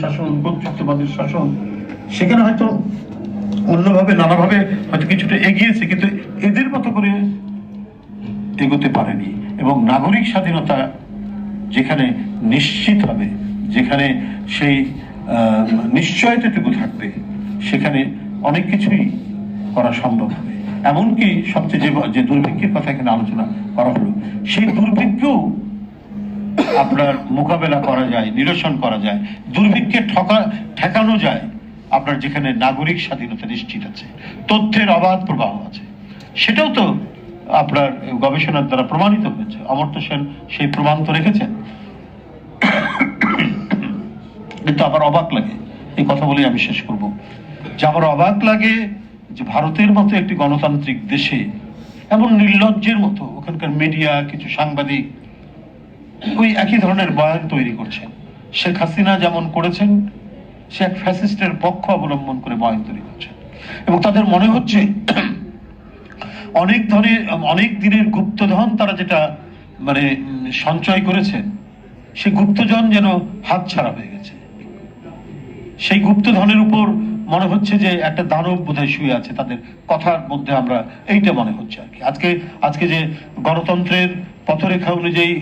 শাসন শাসন, সেখানে হয়তো অন্যভাবে, নানাভাবে হয়তো কিছুটা এগিয়েছে, কিন্তু এদের মতো করে এগোতে পারেনি। এবং নাগরিক স্বাধীনতা যেখানে নিশ্চিত হবে, যেখানে সেই নিশ্চয়তাটুকু থাকবে, সেখানে অনেক কিছুই করা সম্ভব হবে। এমনকি সবচেয়ে যে যে দুর্ভিক্ষের কথা এখানে আলোচনা করা হলো, সেই দুর্ভিক্ষও আপনার মোকাবেলা করা যায়, নিরসন করা যায় দুর্ভিক্ষে ঠকা, ঠেকানো যায়, আপনার যেখানে নাগরিক স্বাধীনতা নিশ্চিত আছে, তথ্যের অবাধ প্রবাহ আছে। সেটাও তো আপনার গবেষণার দ্বারা প্রমাণিত হয়েছে। অমর্ত্য সেন সেই প্রমাণ তো রেখেছেন। কিন্তু আমার অবাক লাগে, এই কথা বলেই আমি শেষ করব। যে আমার অবাক লাগে যে ভারতের মতো একটি গণতান্ত্রিক দেশে, এমন নির্লজ্জের মতো ওখানকার মিডিয়া, কিছু সাংবাদিক ওই একই ধরনের বয়ান তৈরি করছেন। শেখ হাসিনা যেমন করেছেন সে এক ফ্যাসিস্টের পক্ষ অবলম্বন করে বয়ান তৈরি করছেন। এবং তাদের মনে হচ্ছে অনেক ধরনের, অনেক দিনের গুপ্তধন তারা যেটা মানে সঞ্চয় করেছেন, সে গুপ্তধন যেন হাত ছাড়া হয়ে গেছে। সেই গুপ্তধনের উপর মনে হচ্ছে যে একটা দানব বোধহয় শুয়ে আছে, তাদের কথার মধ্যে আমরা এইটা মনে হচ্ছে আর কি। আজকে আজকে যে গণতন্ত্রের পথরেখা অনুযায়ী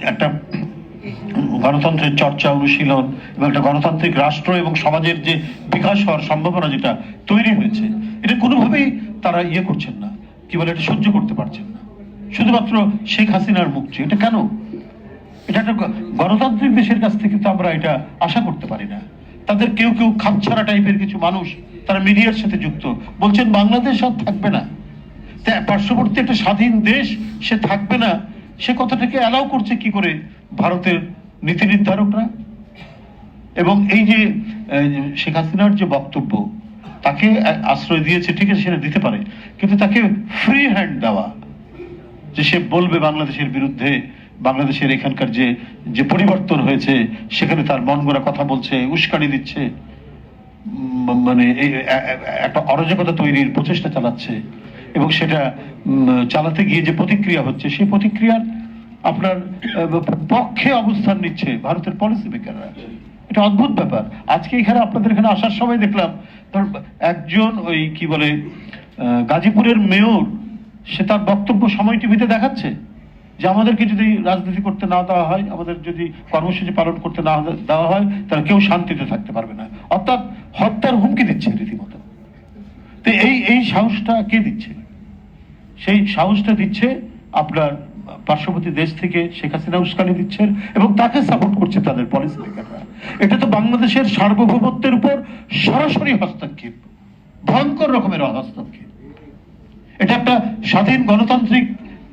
একটা গণতন্ত্রের চর্চা অনুশীলন এবং একটা গণতান্ত্রিক রাষ্ট্র এবং সমাজের যে বিকাশ হওয়ার সম্ভাবনা যেটা তৈরি হয়েছে, এটা কোনোভাবেই তারা ইয়ে করছেন না। কি বলে এটা সহ্য করতে পারছেন না। শুধুমাত্র শেখ হাসিনার মুক্তি এটা কেন? এটা একটা গণতান্ত্রিক দেশের কাছ থেকে তো আমরা এটা আশা করতে পারি না। তাদের কেউ কেউ খাপছাড়া টাইপের কিছু মানুষ তারা মিডিয়ার সাথে যুক্ত। বলছেন বাংলাদেশ আর থাকবে না। পার্শ্ববর্তী একটা স্বাধীন দেশ, সে থাকবে না। সে কথাটাকে অ্যালাউ করছে কি করে ভারতের নীতি নির্ধারকরা? এবং এই যে শেখ হাসিনার যে বক্তব্য, তাকে আশ্রয় দিয়েছে, ঠিক আছে, সেটা দিতে পারে, কিন্তু তাকে ফ্রি হ্যান্ড দেওয়া, যে সে বলবে বাংলাদেশের বিরুদ্ধে, বাংলাদেশের এখানকার যে যে পরিবর্তন হয়েছে, সেখানে তার মন গড়া কথা বলছে, উস্কানি দিচ্ছে মানে একটা অরাজকতা তৈরির প্রচেষ্টা চালাচ্ছে। এবং সেটা চালাতে গিয়ে যে প্রতিক্রিয়া হচ্ছে, সেই প্রতিক্রিয়ার আপনার পক্ষে অবস্থান নিচ্ছে ভারতের পলিসি মেকাররা এটা অদ্ভুত ব্যাপার। আজকে এখানে আপনাদের এখানে আসার সময় দেখলাম, ধর, একজন ওই কি বলে গাজীপুরের মেয়র, সে তার বক্তব্য সময় টিভিতে দেখাচ্ছে যে আমাদেরকে যদি রাজনীতি করতে না দেওয়া হয়, আমাদের যদি কর্মসূচি পালন করতে না দেওয়া হয়, তাহলে কেউ শান্তিতে থাকতে পারবে না। অর্থাৎ হত্যার হুমকি দিচ্ছে রীতিমতো। তো এই এই সাহসটা কে দিচ্ছে? সেই সাহসটা দিচ্ছে আপনার পার্শ্ববর্তী দেশ থেকে শেখ হাসিনা উস্কানি দিচ্ছেন এবং তাকে সাপোর্ট করছে তাদের পলিসি মেকাররা এটা তো বাংলাদেশের সার্বভৌমত্বের উপর সরাসরি হস্তক্ষেপ, ভয়ঙ্কর রকমের হস্তক্ষেপ। এটা একটা স্বাধীন গণতান্ত্রিক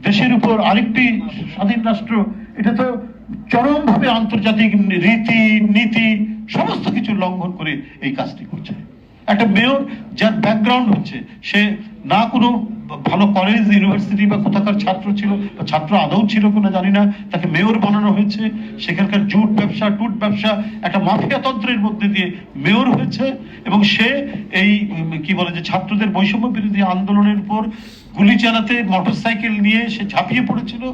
দেশের উপর আরেকটি স্বাধীন রাষ্ট্র, এটা তো চরমভাবে আন্তর্জাতিক রীতি, নীতি, সমস্ত কিছু লঙ্ঘন করে এই কাজটি করছে। একটা মেয়র যার ব্যাকগ্রাউন্ড হচ্ছে, সে না কোনো ভালো কলেজ ইউনিভার্সিটি বা কোথাকার ছাত্র ছিল বা ছাত্র আদৌ ছিল কিনা জানি না, তাকে মেয়র বানানো হয়েছে। সেখানকার জুট ব্যবসা, টুট ব্যবসা একটা মাফিয়া তন্ত্রের মধ্যে দিয়ে মেয়র হয়েছে এবং সে এই কি বলে যে ছাত্রদের বৈষম্য বিরোধী আন্দোলনের উপর গুলি চালাতে মোটরসাইকেল নিয়ে সে ঝাঁপিয়ে পড়েছিল।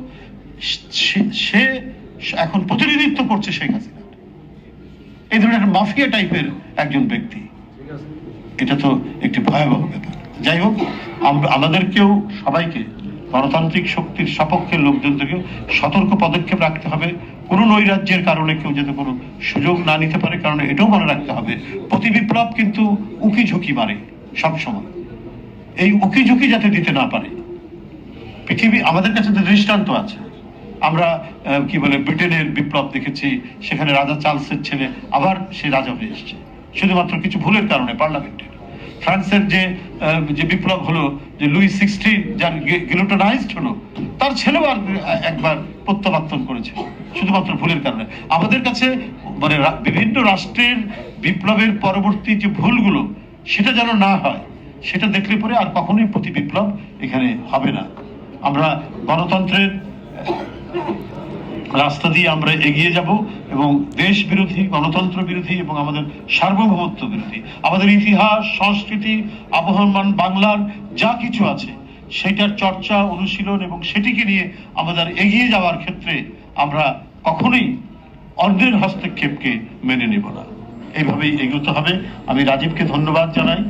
সে- সে এখন প্রতিনিধিত্ব করছে শেখ হাসিনা। এই ধরনের মাফিয়া টাইপের একজন ব্যক্তি। এটা তো একটি ভয়াবহ ব্যাপার। যাই হোক আমাদেরকেও সবাইকে গণতান্ত্রিক শক্তির সপক্ষের লোকজনদেরকেও সতর্ক পদক্ষেপ রাখতে হবে। কোনো নৈরাজ্যের কারণে কেউ যাতে কোনো সুযোগ না নিতে পারে, কারণ এটাও মনে রাখতে হবে, প্রতি বিপ্লব কিন্তু উকি ঝুঁকি মারে সব সময় এই উকি ঝুঁকি যাতে দিতে না পারে। পৃথিবী আমাদের কাছে তো দৃষ্টান্ত আছে। আমরা কি বলে, ব্রিটেনের বিপ্লব দেখেছি, সেখানে রাজা চার্লসের ছেলে আবার সে রাজা হয়ে এসছে। শুধুমাত্র কিছু ভুলের কারণে পার্লামেন্টের ফ্রান্সের যে যে বিপ্লব হলো, যে লুই সিক্সটিন যার গিলোটনাইজড হলো, তার ছেলেও আর একবার প্রত্যাবর্তন করেছে, শুধুমাত্র ভুলের কারণে। আমাদের কাছে মানে বিভিন্ন রাষ্ট্রের বিপ্লবের পরবর্তী যে ভুলগুলো, সেটা যেন না হয়, সেটা দেখলে পরে আর কখনোই প্রতি বিপ্লব এখানে হবে না। আমরা গণতন্ত্রের রাস্তা দিয়ে আমরা এগিয়ে যাব এবং দেশ বিরোধী, গণতন্ত্র বিরোধী এবং আমাদের সার্বভৌমত্ব বিরোধী, আমাদের ইতিহাস, সংস্কৃতি, আবহমান বাংলার যা কিছু আছে, সেটার চর্চা, অনুশীলন এবং সেটিকে নিয়ে আমাদের এগিয়ে যাওয়ার ক্ষেত্রে আমরা কখনোই অন্যের হস্তক্ষেপকে মেনে নেব না। এইভাবেই এগোতে হবে। আমি রাজীবকে ধন্যবাদ জানাই।